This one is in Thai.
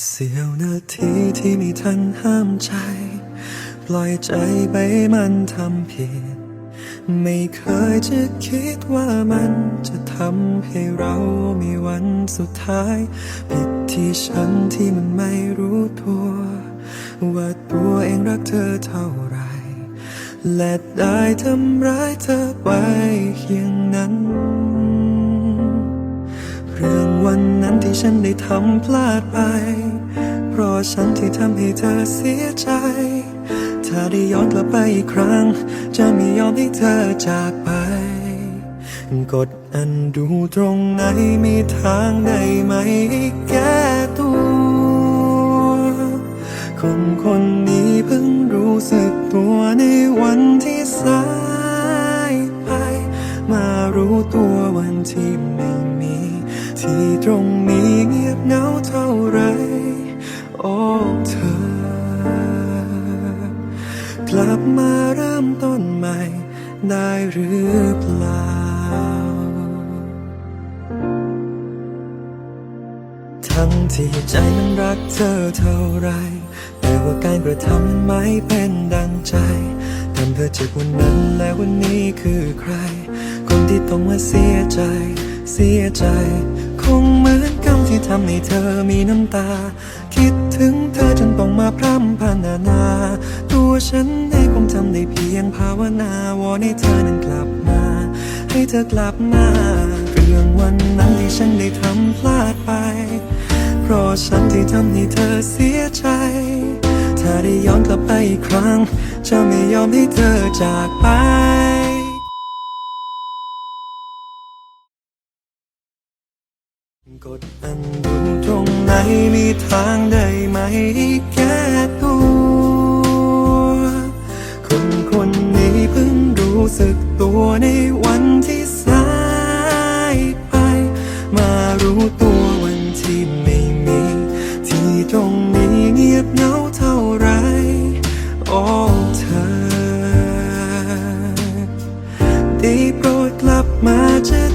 เสี้ยวนาทีที่ไม่ทันห้ามใจ ปล่อยใจไปมันทำผิด ไม่เคยจะคิดว่ามันจะทำให้เรามีวันสุดท้าย ผิดที่ฉันที่มันไม่รู้ตัว ว่าตัวเองรักเธอเท่าไร และได้ทำร้ายเธอไปอย่าง ฉันได้ทำพลาดไป เพราะฉันที่ทำให้เธอเสียใจ ถ้าได้ย้อนกลับไปอีกครั้ง จะไม่ยอมให้เธอจากไป กดอันดูตรงไหนมีทางได้ไหมแก้ตัวคนคนนี้เพิ่งรู้สึกตัวในวันที่สายไป มารู้ตัววันที่ไม่ ที่ตรงนี้เงียบเหงาเท่าไร โอ้เธอ กลับมาเริ่มต้นใหม่ได้หรือเปล่า ทั้งที่ใจมันรักเธอเท่าไร แต่ว่าการกระทำมันไม่เป็นดังใจทำเธอเจ็บวันนั้นและวันนี้คือใคร คนที่ต้องมาเสียใจ เสียใจ คงเหมือนกรรมที่ทำให้เธอมีน้ำตา คิดถึงเธอจนต้องมาพร่ำพรรณนา ตัวฉันเองคงทำได้เพียงภาวนาวอนให้เธอนั้นกลับมา ให้เธอกลับมาเรื่องวันนั้นที่ฉันได้ทำพลาดไป เพราะฉันที่ทำให้เธอเสียใจถ้าได้ย้อนกลับไปอีกครั้ง จะไม่ยอมให้เธอจากไป กดอันดูตรงไหนมีทางได้ไหมแก้ตัว คนคนนี้เพิ่งรู้สึกตัวในวันที่สายไป มารู้ตัววันที่ไม่มี ที่ตรงนี้เงียบเหงาเท่าไรโอ้เธอ ได้โปรดกลับมาเจอ